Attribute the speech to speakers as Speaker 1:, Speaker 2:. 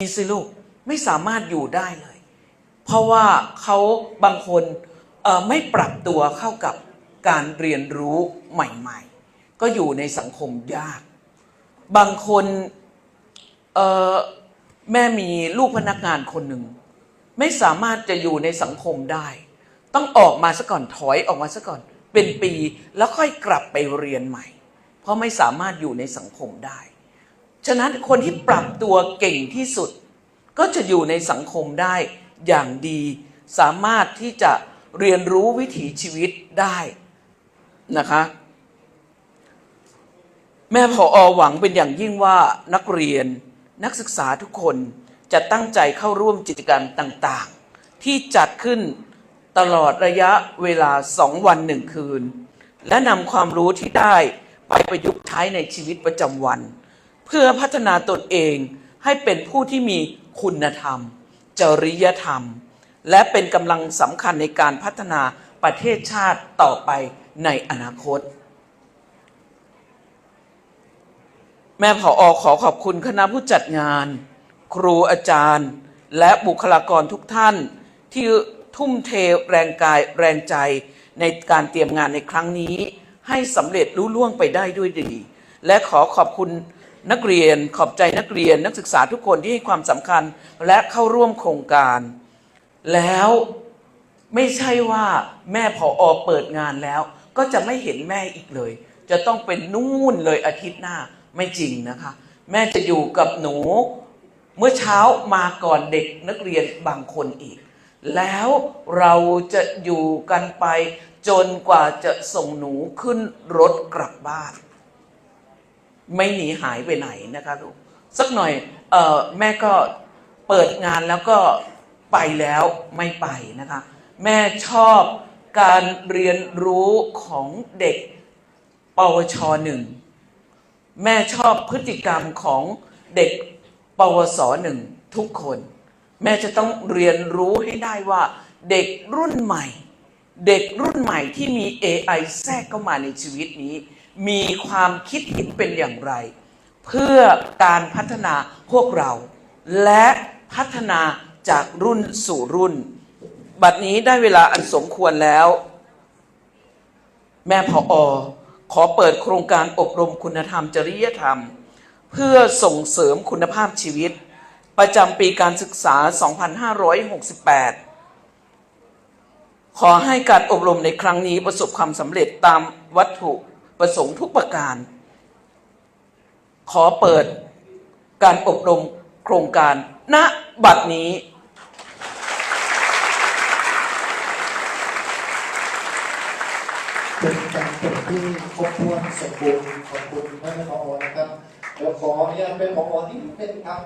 Speaker 1: มีสิลูกไม่สามารถอยู่ได้เลย เพราะว่าเขาบางคนเอ่อไม่ปรับตัวเข้ากับการเรียนรู้ใหม่ ๆ ก็อยู่ในสังคมยาก บางคนเอ่อแม่มีลูกพนักงานคนหนึ่ง ไม่สามารถจะอยู่ในสังคมได้ ต้องออกมาซะก่อนถอยออกมาซะก่อน เป็นปีแล้วค่อยกลับไปเรียนใหม่ เพราะไม่สามารถอยู่ในสังคมได้ ฉะนั้นคนที่ปรับตัวเก่งที่สุด ก็จะอยู่ในสังคมได้อย่างดี สามารถที่จะเรียนรู้วิถีชีวิตได้นะคะ แม่พออหวังเป็นอย่างยิ่งว่านักเรียนนักศึกษาทุกคนจะตั้งใจเข้าร่วมกิจกรรมต่างๆ ที่จัดขึ้นตลอดระยะเวลาสองวันหนึ่งคืน และนำความรู้ที่ได้ไปประยุกต์ใช้ในชีวิตประจำวัน พื่อพัฒนาตนเองให้เป็นผู้ที่มีคุณธรรม จริยธรรม และเป็นกำลังสำคัญในการพัฒนาประเทศชาติต่อไปในอนาคต แม่ผออขอขอบคุณคณะผู้จัดงาน ครูอาจารย์ และบุคลากรทุกท่าน ที่ทุ่มเทแรงกายแรงใจในการเตรียมงานในครั้งนี้ ให้สำเร็จรุ่ล่วงไปได้ด้วยดี และขอขอบคุณ นักเรียนขอบใจนักเรียนนักศึกษาทุกคนที่ให้ความสำคัญและเข้าร่วมโครงการ แล้วไม่ใช่ว่าแม่ผออเปิดงานแล้ว ก็จะไม่เห็นแม่อีกเลย จะต้องเป็นนู่นเลยอาทิตย์หน้าไม่จริงนะคะ แม่จะอยู่กับหนูเมื่อเช้ามาก่อนเด็กนักเรียนบางคนอีก แล้วเราจะอยู่กันไปจนกว่าจะส่งหนูขึ้นรถกลับบ้าน ไม่หนีหายไปไหนนะคะลูกสักหน่อยเออแม่ก็เปิดงานแล้วก็ไปแล้วไม่ไปนะคะ แม่ชอบการเรียนรู้ของเด็กปวชหนึ่งแม่ชอบพฤติกรรมของเด็กปวสหนึ่งทุกคน แม่จะต้องเรียนรู้ให้ได้ว่าเด็กรุ่นใหม่ เด็กรุ่นใหม่ที่มี AI แทรกเข้ามาในชีวิตนี้ มีความคิดเห็นเป็นอย่างไร เพื่อการพัฒนาพวกเรา และพัฒนาจากรุ่นสู่รุ่น บัดนี้ได้เวลาอันสมควรแล้ว แม่พออขอเปิดโครงการอบรมคุณธรรมจริยธรรม เพื่อส่งเสริมคุณภาพชีวิต ประจำปีการศึกษา 2568 ขอให้การอบรมในครั้งนี้ประสบความสำเร็จตามวัตถุ ประสงค์ทุกประการ ขอเปิดการอบรมโครงการณบัดนี้
Speaker 2: เป็นการเปิดที่ครบถ้วนสมบูรณ์ขอบคุณท่านผอนะครับแล้วขออนุญาตเป็นผอที่เป็นครับ